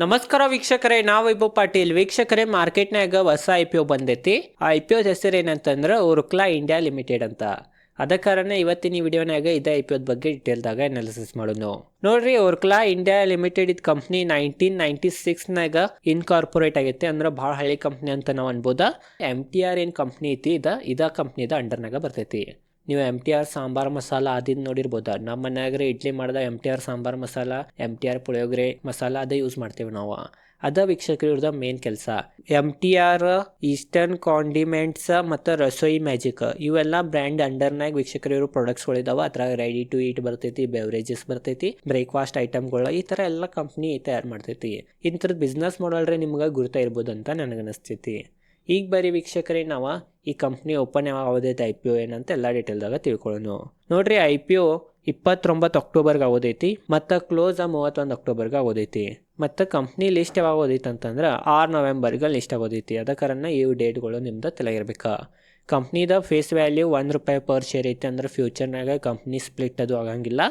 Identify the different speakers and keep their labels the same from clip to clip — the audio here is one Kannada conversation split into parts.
Speaker 1: ನಮಸ್ಕಾರ ವೀಕ್ಷಕರೇ, ನಾವು ವೈಭವ್ ಪಾಟೀಲ್. ವೀಕ್ಷಕರೇ ಮಾರ್ಕೆಟ್ನಾಗ ಹೊಸ ಐ ಪಿ ಒ ಬಂದೈತಿ. ಆ ಐ ಪಿ ಒದ ಹೆಸರು ಏನಂತಂದ್ರೆ ಉರ್ಕ್ಲಾ ಇಂಡಿಯಾ ಲಿಮಿಟೆಡ್ ಅಂತ. ಅದ ಕಾರಣ ಇವತ್ತಿನ ಈ ವಿಡಿಯೋನಾಗ ಇದೇ ಐ ಪಿ ಒದ ಬಗ್ಗೆ ಡೀಟೇಲ್ದಾಗ ಅನಾಲಿಸಿಸ್ ಮಾಡೋಣ. ನೋಡ್ರಿ, ಉರ್ಕ್ಲಾ ಇಂಡಿಯಾ ಲಿಮಿಟೆಡ್ ಇದ್ ಕಂಪ್ನಿ ನೈನ್ಟೀನ್ ನೈನ್ಟಿ ಸಿಕ್ಸ್ನಾಗ ಇನ್ಕಾರ್ಪೊರೇಟ್ ಆಗೈತೆ. ಅಂದ್ರೆ ಭಾಳ ಹಳೆ ಕಂಪ್ನಿ ಅಂತ ನಾವು ಅನ್ಬೋದ. ಎಂ ಟಿ ಆರ್ ಏನು ಕಂಪ್ನಿ ಐತಿ, ಇದ ಇದ ಕಂಪ್ನಿದ ಅಂಡರ್ನಾಗ ಬರ್ತೈತಿ. ನೀವು M T R sambar masala ಅದಿದ್ ನೋಡಿರ್ಬೋದು. ನಮ್ಮ ಮನ್ಯಾಗ್ರೆ ಇಡ್ಲಿ ಮಾಡಿದ M T R sambar masala M T R puliyogare masala ಅದೇ ಯೂಸ್ ಮಾಡ್ತೇವೆ ನಾವು. ಅದ ವೀಕ್ಷಕರು ಇವ್ರದ ಮೇನ್ ಕೆಲಸ. M T R Eastern Condiments ಮತ್ತು ರಸೋಯಿ ಮ್ಯಾಜಿಕ್ ಇವೆಲ್ಲ ಬ್ರ್ಯಾಂಡ್ ಅಂಡರ್ನಾಗ ವೀಕ್ಷಕರು ಇವರು ಪ್ರಾಡಕ್ಟ್ಸ್ಗಳಿದಾವ ಅದ್ರಾಗ ರೆಡಿ ಟು ಈಟ್ ಬರ್ತೈತಿ ಬೆವರೇಜಸ್ ಬರ್ತೈತಿ ಬ್ರೇಕ್ಫಾಸ್ಟ್ ಐಟಮ್ಗಳು ಈ ಥರ ಎಲ್ಲ ಕಂಪ್ನಿ ತಯಾರು ಮಾಡ್ತೈತಿ. ಇಂಥದ್ದು ಬಿಸ್ನೆಸ್ ಮಾಡಲ್ರೆ ನಿಮ್ಗೆ ಗುರುತ ಇರ್ಬೋದು ಅಂತ ನನಗನ್ನಿಸ್ತೈತಿ ಈಗ ಬರೀ ವೀಕ್ಷಕರೇ ನಾವು ಈ ಕಂಪ್ನಿ ಓಪನ್ ಯಾವಾಗ ಆಗೋದೈತೆ ಐ ಪಿ ಒ ಏನಂತ ಎಲ್ಲ ಡೀಟೇಲ್ದಾಗ ತಿಳ್ಕೊಳ್ಳೋಣ ನೋಡ್ರಿ, ಐ ಪಿ ಒ ಇಪ್ಪತ್ತೊಂಬತ್ತು ಅಕ್ಟೋಬರ್ಗೆ ಆಗೋದೈತಿ, ಮತ್ತು ಕ್ಲೋಸ್ ಆ ಮೂವತ್ತೊಂದು ಅಕ್ಟೋಬರ್ಗೆ ಆಗೋದೈತಿ. ಮತ್ತು ಕಂಪ್ನಿ ಲಿಸ್ಟ್ ಯಾವಾಗ ಓದೈತಿ ಅಂತಂದ್ರೆ ಆರು ನವೆಂಬರ್ಗೆ ಲಿಸ್ಟ್ ಆಗೋದೈತಿ. ಅದ ಕಾರಣ ಈ ಡೇಟ್ಗಳು ನಿಮ್ದು ತಲೆಗಿರ್ಬೇಕು ಕಂಪ್ನಿದ ಫೇಸ್ ವ್ಯಾಲ್ಯೂ ಒಂದು ರೂಪಾಯಿ ಪರ್ ಶೇರ್ ಐತೆ ಅಂದ್ರೆ ಫ್ಯೂಚರ್ನಾಗ ಕಂಪ್ನಿ ಸ್ಪ್ಲಿಟ್ ಅದು ಆಗಂಗಿಲ್ಲ.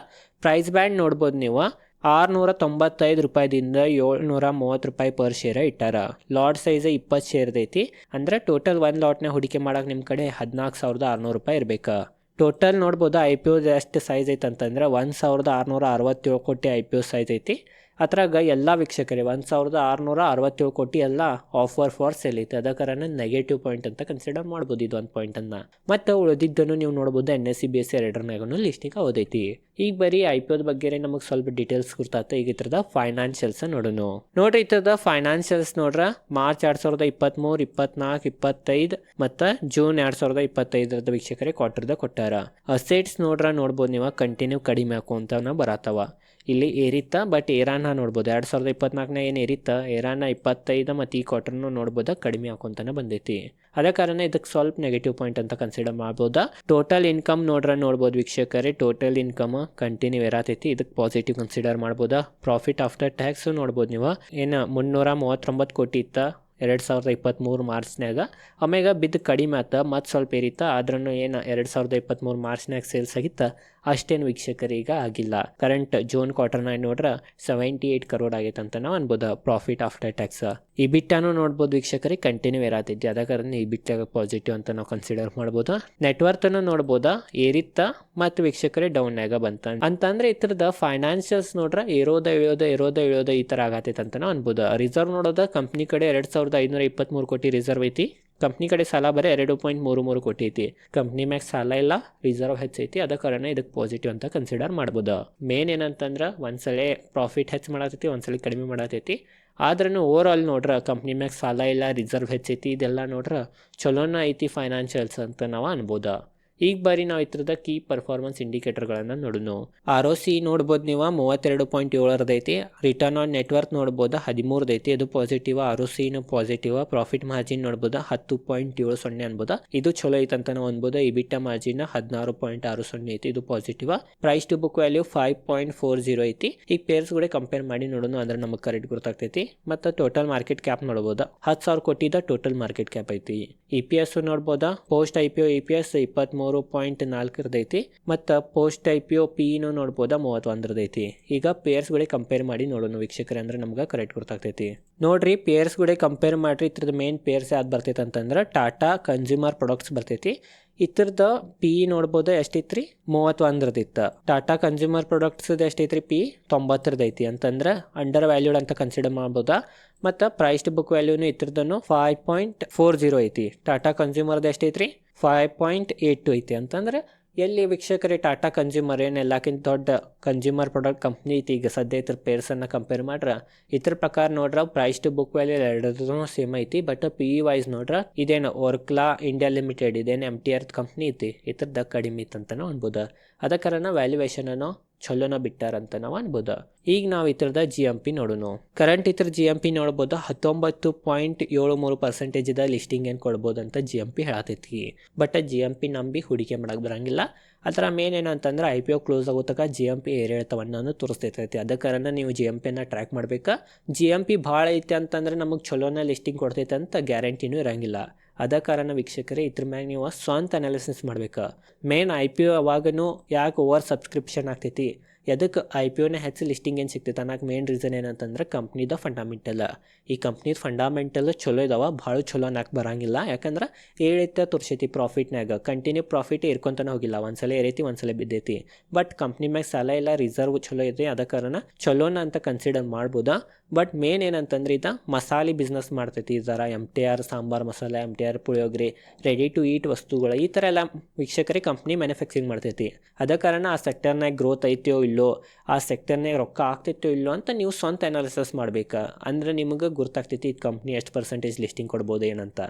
Speaker 1: ಪ್ರೈಸ್ ಬ್ಯಾಂಡ್ ನೋಡ್ಬೋದು ನೀವು. ಆರುನೂರ ತೊಂಬತ್ತೈದು ರೂಪಾಯಿದಿಂದ ಏಳ್ನೂರ ಮೂವತ್ತು ರೂಪಾಯಿ ಪರ್ ಶೇರ ಇಟ್ಟಾರ. ಲಾಟ್ ಸೈಜ್ ಇಪ್ಪತ್ತು ಶೇರ್ದೈತಿ ಅಂದ್ರೆ ಟೋಟಲ್ ಒಂದು ಲಾಟ್ನ ಹೂಡಿಕೆ ಮಾಡಕ್ಕೆ ನಿಮ್ಮ ಕಡೆ ಹದಿನಾಲ್ಕು ಸಾವಿರದ ಆರುನೂರು ರೂಪಾಯಿ ಇರಬೇಕು. ಟೋಟಲ್ ನೋಡ್ಬೋದು ಐ ಪಿ ಒ ಎಷ್ಟು ಸೈಜ್ ಐತೆ ಅಂತಂದ್ರೆ ಒಂದು ಸಾವಿರದ ಆರುನೂರ ಅರವತ್ತೇಳು ಕೋಟಿ ಐ ಪಿ ಒ ಸೈಜ್ ಐತಿ. ಅದ್ರಾಗ ಎಲ್ಲ ವೀಕ್ಷಕರೇ, ಒಂದು ಸಾವಿರದ ಆರುನೂರ ಅರವತ್ತೇಳು ಕೋಟಿ ಎಲ್ಲ ಆಫರ್ ಫಾರ್ ಸೇಲ್ ಐತೆ. ಅದ ಕಾರಣ ನೆಗೆಟಿವ್ ಪಾಯಿಂಟ್ ಅಂತ ಕನ್ಸಿಡರ್ ಮಾಡ್ಬೋದು ಇದು ಒಂದು ಪಾಯಿಂಟನ್ನು ಮತ್ತು ಉಳಿದಿದ್ದನ್ನು ನೀವು ನೋಡ್ಬೋದು N S C B S C ಎರಡರನಾಗೂ ಲಿಸ್ಟಿಗೆ ಓದೈತಿ ಈಗ ಬರೀ ಐ ಪಿ ಒದ ಬಗ್ಗೆ ನಮಗೆ ಸ್ವಲ್ಪ ಡೀಟೇಲ್ಸ್ ಗೊತ್ತಾತ ಈಗ ಇತರದ ಫೈನಾನ್ಷಿಯಲ್ಸ್ ನೋಡೋಣ. ನೋಡ್ರಿ ಇತರದ ಫೈನಾನ್ಷಿಯಲ್ಸ್ ನೋಡ್ರ ಮಾರ್ಚ್ ಎರಡ್ ಸಾವಿರದ ಇಪ್ಪತ್ತ್ಮೂರು ಇಪ್ಪತ್ನಾಲ್ಕು, ಇಪ್ಪತ್ತೈದು ಮತ್ತು ಜೂನ್ ಎರಡ್ ಸಾವಿರದ ಇಪ್ಪತ್ತೈದರದ ವೀಕ್ಷಕರೇ ಕ್ವಾರ್ಟರ್ದ ಕೊಟ್ಟಾರ. ಅಸೆಟ್ಸ್ ನೋಡ್ರ ನೋಡ್ಬೋದು ನೀವು ಕಂಟಿನ್ಯೂ ಕಡಿಮೆ ಹಾಕುವಂತವನ್ನ ಬರತ್ತವ ಇಲ್ಲಿ ಏರಿತ್ತ ಬಟ್ ಏರಾನ ನೋಡ್ಬೋದು. ಎರಡು ಸಾವಿರದ ಇಪ್ಪತ್ನಾಲ್ಕನ ಏನು ಏರಿತ್ತ ಏರಾನ ಇಪ್ಪತ್ತೈದು ಮತ್ತು ಈ ಕ್ವಾರ್ಟರ್ನು ನೋಡ್ಬೋದು? ಕಡಿಮೆ ಹಾಕೊಂತಾನೆ ಬಂದೈತಿ. ಅದೇ ಕಾರಣ ಇದಕ್ಕೆ ಸ್ವಲ್ಪ ನೆಗೆಟಿವ್ ಪಾಯಿಂಟ್ ಅಂತ ಕನ್ಸಿಡರ್ ಮಾಡ್ಬೋದಾ. ಟೋಟಲ್ ಇನ್ಕಮ್ ನೋಡ್ರ ನೋಡ್ಬೋದು ವೀಕ್ಷಕರೇ. ಟೋಟಲ್ ಇನ್ಕಮ್ ಕಂಟಿನ್ಯೂ ಇರತೈತಿ ಇದಕ್ಕೆ ಪಾಸಿಟಿವ್ ಕನ್ಸಿಡರ್ ಮಾಡ್ಬೋದಾ. ಪ್ರಾಫಿಟ್ ಆಫ್ಟರ್ ಟ್ಯಾಕ್ಸ್ ನೋಡ್ಬೋದು ನೀವು. ಏನು ಮುನ್ನೂರ ಮೂವತ್ತೊಂಬತ್ತು ಕೋಟಿ ಇತ್ತ? ಎರಡು ಸಾವಿರದ ಇಪ್ಪತ್ತ್ಮೂರು ಮಾರ್ಚ್ನಾಗ ಆಮ್ಯಾಗ ಬಿದ್ದು ಕಡಿಮೆ ಆತ, ಮತ್ತು ಸ್ವಲ್ಪ ಏರಿತ ಆದ್ರೂ ಏನು ಎರಡು ಸಾವಿರದ ಇಪ್ಪತ್ತ್ಮೂರು ಮಾರ್ಚ್ನಾಗ ಸೇಲ್ಸ್ ಆಗಿತ್ತ ಅಷ್ಟೇನು ವೀಕ್ಷಕರೀಗ ಆಗಿಲ್ಲ. ಕರೆಂಟ್ ಜೂನ್ ಕ್ವಾರ್ಟರ್ನಾಗ ನೋಡ್ರೆ ಸೆವೆಂಟಿ ಏಯ್ಟ್ ಕರೋಡ್ ಆಗೈತೆ ಅಂತ ನಾವು ಅನ್ಬೋದು ಪ್ರಾಫಿಟ್ ಆಫ್ಟರ್ ಟ್ಯಾಕ್ಸ್ ಈ ಬಿಟ್ಟಾನು ನೋಡ್ಬೋದು ವೀಕ್ಷಕರಿಗೆ ಕಂಟಿನ್ಯೂ ಇರತೈತಿ ಅದ ಕಾರಣ ಈ ಪಾಸಿಟಿವ್ ಅಂತ ನಾವು ಕನ್ಸಿಡರ್ ಮಾಡ್ಬೋದು? ನೆಟ್ವರ್ತನ್ನು ನೋಡ್ಬೋದಾ? ಏರಿತ್ತ ಮತ್ತು ವೀಕ್ಷಕರೇ ಆಗ ಬಂತ ಅಂತಂದ್ರೆ ಈ ಥರದ ಫೈನಾನ್ಷಿಯಲ್ಸ್ ನೋಡ್ರೆ ಏರೋದ, ಇಳಿಯೋದ ಏರೋದ, ಇಳಿಯೋದ ಈ ಥರ ಆಗತೈತಿ ಅಂತ ಅನ್ಬೋದು. ರಿಸರ್ವ್ ನೋಡೋದ ಕಂಪ್ನಿ ಕಡೆ ಎರಡು ಸಾವಿರದ ಐನೂರ ಇಪ್ಪತ್ತ್ಮೂರು ಕೋಟಿ ರಿಸರ್ವ್ ಐತಿ. ಕಂಪ್ನಿ ಕಡೆ ಸಾಲ ಬರೀ ಎರಡು ಪಾಯಿಂಟ್ ಮೂರು ಮೂರು ಕೋಟಿ ಐತಿ. ಕಂಪ್ನಿ ಮ್ಯಾಗ ಸಾಲ ಇಲ್ಲ ರಿಸರ್ವ್ ಹೆಚ್ಚೈತಿ ಅದ ಕಾರಣ ಇದಕ್ಕೆ ಪಾಸಿಟಿವ್ ಅಂತ ಕನ್ಸಿಡರ್ ಮಾಡ್ಬೋದು. ಮೇನ್ ಏನಂತಂದ್ರೆ ಒಂದ್ಸಲ ಪ್ರಾಫಿಟ್ ಹೆಚ್ಚು ಮಾಡತೈತಿ, ಒಂದ್ಸಲ ಕಡಿಮೆ ಮಾಡತೈತಿ. ಆದ್ರೂ ಓವರ್ ಆಲ್ ನೋಡ್ರ, ಕಂಪ್ನಿ ಮ್ಯಾಗ ಸಾಲ ಇಲ್ಲ ರಿಸರ್ವ್ ಹೆಚ್ಚೈತಿ ಇದೆಲ್ಲ ನೋಡ್ರ ಚಲೋನ ಐತಿ ಫೈನಾನ್ಷಿಯಲ್ಸ್ ಅಂತ ನಾವು ಅನ್ಬೋದ. ಈಗ ಬಾರಿ ನಾವು ಇದ್ರದ ಕೀ ಪರ್ಫಾರ್ಮೆನ್ಸ್ ಇಂಡಿಕೇಟರ್ಗಳನ್ನು ನೋಡೋಣ ಆರ್ ಒ ಸಿ ನೋಡ್ಬೋದು ನೀವು ಮೂವತ್ತೆರಡು ಪಾಯಿಂಟ್ ಏಳರದೈತಿ ರಿಟರ್ನ್ ಆನ್ ನೆಟ್ವರ್ಕ್ ನೋಡ್ಬೋದು ಹದಿಮೂರದೈತಿ ಅದು ಪಾಸಿಟಿವ್ ಆರ್ ಒ ಸಿನು ಪಾಸಿಟಿವ್ ಪ್ರಾಫಿಟ್ ಮಾರ್ಜಿನ್ ನೋಡ್ಬೋದು ಹತ್ತು ಪಾಯಿಂಟ್ ಏಳು ಸೊನ್ನೆ ಅನ್ಬೋದ. ಇದು ಚಲೋ ಐತೆ ಅಂತ ನಾವು ಅನ್ಬೋದು ಇಬಿಟ ಮಾರ್ಜಿನ್ ಹದಿನಾರು ಪಾಯಿಂಟ್ ಆರು ಸೊನ್ನೆ ಐತಿ, ಇದು positive price to book value five point four zero ಐತಿ. ಈಗ ಪೇರ್ಸ್ ಕೂಡ ಕಂಪೇರ್ ಮಾಡಿ ನೋಡೋಣ ಅಂದ್ರೆ ನಮಗೆ ಕರೆಕ್ಟ್ ಗೊತ್ತಾಗ್ತೈತಿ. ಮತ್ತು ಟೋಟಲ್ ಮಾರ್ಕೆಟ್ ಕ್ಯಾಪ್ ನೋಡ್ಬೋದು. ಹತ್ತು ಸಾವಿರ ಕೋಟಿದ ಟೋಟಲ್ ಮಾರ್ಕೆಟ್ ಕ್ಯಾಪ್ ಐತಿ. E P S post I P O E P S ಇಪ್ಪತ್ತ್ಮೂರು ಪಾಯಿಂಟ್ ನಾಲ್ಕರದೈತಿ ಮತ್ತು ಪೋಸ್ಟ್ ಐ ಪಿ ಒ ಪಿನು ನೋಡ್ಬೋದಾ ಮೂವತ್ತೊಂದರದೈತಿ ಈಗ ಪೇರ್ಸ್ಗಳಿಗೆ ಕಂಪೇರ್ ಮಾಡಿ ನೋಡೋಣ ವೀಕ್ಷಕರೇ ಅಂದ್ರೆ ನಮ್ಗೆ ಕರೆಕ್ಟ್ ಗೊತ್ತಾಗ್ತೈತಿ ನೋಡ್ರಿ ಪೇರ್ಸ್ಗಳಿಗೆ ಕಂಪೇರ್ ಮಾಡಿರಿ ಇತ್ರದ ಮೇನ್ ಪೇರ್ಸ್ ಯಾವ್ದು ಬರ್ತೈತೆ ಅಂತಂದ್ರೆ ಟಾಟಾ ಕನ್ಸ್ಯೂಮರ್ ಪ್ರಾಡಕ್ಟ್ಸ್ ಬರ್ತೈತಿ. ಇತ್ರದ ಪಿ ನೋಡ್ಬೋದು ಎಷ್ಟೈತ್ರಿ? ಮೂವತ್ತೊಂದರದಿತ್ತು ಟಾಟಾ ಕನ್ಸ್ಯೂಮರ್ ಪ್ರಾಡಕ್ಟ್ಸ್ ಎಷ್ಟೈತ್ರಿ? ಪಿ ತೊಂಬತ್ತರದೈತಿ ಅಂತಂದ್ರೆ ಅಂಡರ್ ವ್ಯಾಲ್ಯೂಡ್ ಅಂತ ಕನ್ಸಿಡರ್ ಮಾಡ್ಬೋದಾ. ಮತ್ತು ಪ್ರೈಸ್ಡ್ ಬುಕ್ ವ್ಯಾಲ್ಯೂನು ಇತರದನ್ನು ಫೈವ್ ಪಾಯಿಂಟ್ ಫೋರ್ ಜೀರೋ ಐತಿ. ಟಾಟಾ ಕನ್ಸ್ಯೂಮರ್ದು ಎಷ್ಟೈತ್ರಿ? ಫೈವ್ ಪಾಯಿಂಟ್ ಏಯ್ಟ್ ಟು ಐತಿ ಅಂತಂದ್ರೆ ಎಲ್ಲಿ ವೀಕ್ಷಕರೇ ಟಾಟಾ ಕನ್ಸ್ಯೂಮರ್ ಏನು ಎಲ್ಲಕ್ಕಿಂತ ದೊಡ್ಡ ಕನ್ಸ್ಯೂಮರ್ ಪ್ರಾಡಕ್ಟ್ ಕಂಪ್ನಿ ಐತಿ, ಈಗ ಸದ್ಯ ಇದ್ರ ಪೇರ್ಸನ್ನು ಕಂಪೇರ್ ಮಾಡ್ರೆ ಇದ್ರ ಪ್ರಕಾರ ನೋಡ್ರ ಪ್ರೈಸ್ ಟು ಬುಕ್ ವ್ಯಾಲ್ಯೂ ಎರಡೂ ಸೇಮ್ ಐತಿ ಬಟ್ ಪಿ ಇ ವೈಸ್ ನೋಡ್ರ ಇದೇನು ವರ್ಕ್ಲಾ ಇಂಡಿಯಾ ಲಿಮಿಟೆಡ್ ಇದೇನು ಎಂ ಟಿ ಆರ್ ಕಂಪ್ನಿ ಐತಿ ಇದ್ರದ್ದು ಕಡಿಮೆ ಇತ್ತು ಅಂತಲೂ ಅನ್ಬೋದು. ಅದ ಕಾರಣ ಚಲೋನ ಬಿಟ್ಟಾರಂತ ನಾವು ಅನ್ಬೋದು. ಈಗ ನಾವು ಇತರದ ಜಿ ಎಂ ಪಿ ನೋಡೋಣ ಕರೆಂಟ್ ಇತರ ಜಿ ಎಂ ಪಿ ನೋಡ್ಬೋದು, ಹತ್ತೊಂಬತ್ತು ಪಾಯಿಂಟ್ ಏಳು ಮೂರು ಪರ್ಸೆಂಟೇಜ್ ಇದ ಲಿಸ್ಟಿಂಗ್ ಏನು ಕೊಡ್ಬೋದು ಅಂತ ಜಿ ಎಂ ಪಿ ಹೇಳತೈತಿ ಬಟ್ ಜಿ ಎಂ ಪಿ ನಂಬಿ ಹೂಡಿಕೆ ಮಾಡಕ್ಕೆ ಬರಂಗಿಲ್ಲ. ಅದರ ಮೇನ್ ಏನಂತಂದ್ರೆ ಐ ಪಿ ಒ ಕ್ಲೋಸ್ ಆಗೋ ತನಕ ಜಿ ಎಂ ಪಿ ಏರಿಳಿತವನ್ನು ತೋರಿಸ್ತೈತೈತಿ. ಅದ ಕಾರಣ ನೀವು ಜಿ ಎಂ ಅನ್ನ ಟ್ರ್ಯಾಕ್ ಮಾಡ್ಬೇಕಾ. ಜಿ ಎಂ ಪಿ ಭಾಳ ಐತೆ ಅಂತಂದ್ರೆ ನಮಗೆ ಚಲೋನ ಲಿಸ್ಟಿಂಗ್ ಕೊಡ್ತೈತೆ ಅಂತ ಗ್ಯಾರಂಟಿನೂ ಇರಂಗಿಲ್ಲ. ಅದ ಕಾರಣ ವೀಕ್ಷಕರೇ, ಇದ್ರ ಮ್ಯಾಗ ನೀವು ಸ್ವಂತ ಅನಾಲಿಸಿಸ್ ಮಾಡ್ಬೇಕು? ಮೇನ್ ಐ ಪಿ ಅವಾಗನು ಯಾಕೆ ಓವರ್ ಸಬ್ಸ್ಕ್ರಿಪ್ಷನ್ ಆಗ್ತೈತಿ? ಎದಕ್ಕೆ ಐ ಪಿ ಒನೇ ಹೆಚ್ಚು ಲಿಸ್ಟಿಂಗ್ ಏನು ಸಿಗ್ತೈತೆ ಅನ್ನೋಕೆ ಮೇನ್ ರೀಸನ್ ಏನಂತಂದ್ರೆ ಕಂಪ್ನಿದ ಫಂಡಮೆಂಟಲ್ ಈ ಕಂಪ್ನಿದ ಫಂಡಮೆಂಟಲ್ ಚಲೋ ಇದಾವೆ, ಭಾಳ ಚಲೋ ಅನ್ನಕ್ಕೆ ಬರಂಗಿಲ್ಲ. ಯಾಕಂದ್ರೆ ಏಳೈತೆ ತೋರಿಸೈತಿ ಪ್ರಾಫಿಟ್ನಾಗ ಕಂಟಿನ್ಯೂ ಪ್ರಾಫಿಟ್ ಇರ್ಕೊಂತಾನೆ ಹೋಗಿಲ್ಲ. ಒಂದ್ಸಲ ಏರೈತಿ, ಒಂದ್ಸಲ ಬಿದ್ದೈತಿ. ಬಟ್ ಕಂಪ್ನಿ ಮ್ಯಾಗ ಸಾಲ ಇಲ್ಲ ರಿಸರ್ವ್ ಚಲೋ ಐತಿ ಅದ ಕಾರಣ ಚಲೋನ ಅಂತ ಕನ್ಸಿಡರ್ ಮಾಡ್ಬೋದಾ. ಬಟ್ ಮೇನ್ ಏನಂತಂದ್ರೆ ಇದು ಮಸಾಲೆ ಬಿಸ್ನೆಸ್ ಮಾಡ್ತೈತಿ. ಈ ಥರ M T R sambar masala M T R puliyogare ready to eat ವಸ್ತುಗಳು, ಈ ಥರ ಎಲ್ಲ ವೀಕ್ಷಕರಿಗೆ ಕಂಪ್ನಿ ಮ್ಯಾನುಫ್ಯಾಕ್ಚರಿಂಗ್ ಮಾಡ್ತೈತಿ. ಅದ ಕಾರಣ ಆ ಸೆಕ್ಟರ್ನಾಗ ಗ್ರೋತ್ ಐತೋ ಇಲ್ಲೋ, ಆ ಸೆಕ್ಟರ್ನಾಗ ರೊಕ್ಕ ಆಗ್ತಿತ್ತೋ ಇಲ್ಲೋ ಅಂತ ನೀವು ಸ್ವಂತ ಅನಾಲಿಸಿಸ್ ಮಾಡ್ಬೇಕು. ಅಂದ್ರೆ ನಿಮಗೆ ಗೊತ್ತಾಗ್ತೈತಿ ಇದು ಕಂಪ್ನಿ ಎಷ್ಟು ಪರ್ಸೆಂಟೇಜ್ ಲಿಸ್ಟಿಂಗ್ ಕೊಡ್ಬೋದು ಏನಂತ.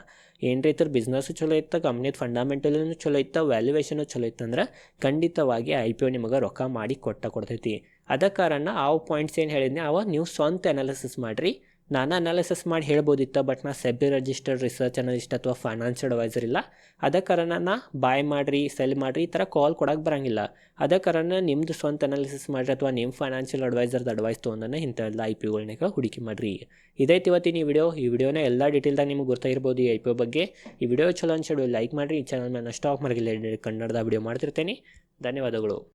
Speaker 1: ಏನು ರೈತರ ಬಿಸ್ನೆಸ್ಸು ಚಲೋ ಇತ್ತು ಕಂಪ್ನಿದು ಫಂಡಮೆಂಟಲೂ ಚಲೋ ಇತ್ತು ವ್ಯಾಲ್ಯೂಯೇಷನು ಚಲೋ ಇತ್ತಂದ್ರೆ ಖಂಡಿತವಾಗಿ ಐ ಪಿ ಒ ನಿಮಗೆ ರೊಕ್ಕ ಮಾಡಿ ಕೊಟ್ಟ ಕೊಡ್ತೈತಿ. ಅದ ಕಾರಣ ಆ ಪಾಯಿಂಟ್ಸ್ ಏನು ಹೇಳಿದ್ನಿ ಅವ ನೀವು ಸ್ವಂತ ಅನಾಲಿಸಿಸ್ ಮಾಡಿರಿ. ನಾನು ಅನಾಲಿಸಿಸ್ ಮಾಡಿ ಹೇಳ್ಬೋದಿತ್ತು ಬಟ್ ನಾ ಸೆಬಿ ರಿಜಿಸ್ಟರ್ಡ್ ರಿಸರ್ಚ್ ಅನಲಿಸ್ಟ್ ಅಥವಾ ಫೈನಾನ್ಷಿಯಲ್ ಅಡ್ವೈಸರ್ ಇಲ್ಲ. ಅದ ಕಾರಣ ನಾ ಬಾಯ್ ಮಾಡಿರಿ ಸೆಲ್ ಮಾಡಿರಿ, ಈ ಥರ ಕಾಲ್ ಕೊಡೋಕೆ ಬರೋಂಗಿಲ್ಲ. ಅದ ಕಾರಣ ನಿಮ್ಮದು ಸ್ವಂತ ಅನಾಲಿಸಿಸ್ ಮಾಡಿರಿ ಅಥವಾ ನಿಮ್ಮ ಫೈನಾನ್ಷಿಯಲ್ ಅಡ್ವೈಸರ್ದು ಅಡ್ವೈಸ್ ತೊಗೊಂಡನ ಇಂಥವೆಲ್ಲ ಐ ಪಿ ಒಗಳನ್ನಾಗ ಹುಡುಕಿ ಮಾಡಿರಿ. ಇದೈತಿ ಇವತ್ತಿನ ಈ ವಿಡಿಯೋ ಈ ವಿಡಿಯೋನ ಎಲ್ಲ ಡೀಟೇಲ್ದಾಗ ನಿಮ್ಗೆ ಗೊತ್ತಾಗಿರ್ಬೋದು ಈ ಐ ಪಿ ಒ ಬಗ್ಗೆ. ಈ ವಿಡಿಯೋ ಚಲೋ ಅನ್ಸೋದು ಲೈಕ್ ಮಾಡಿರಿ. ಈ ಚಾನಲ್ ಮೇಲೆ ಸ್ಟಾಕ್ ಮಾರ್ಗಿಲ್ಲ. ಕನ್ನಡದ ವಿಡಿಯೋ ಮಾಡ್ತಿರ್ತೇನೆ. ಧನ್ಯವಾದಗಳು.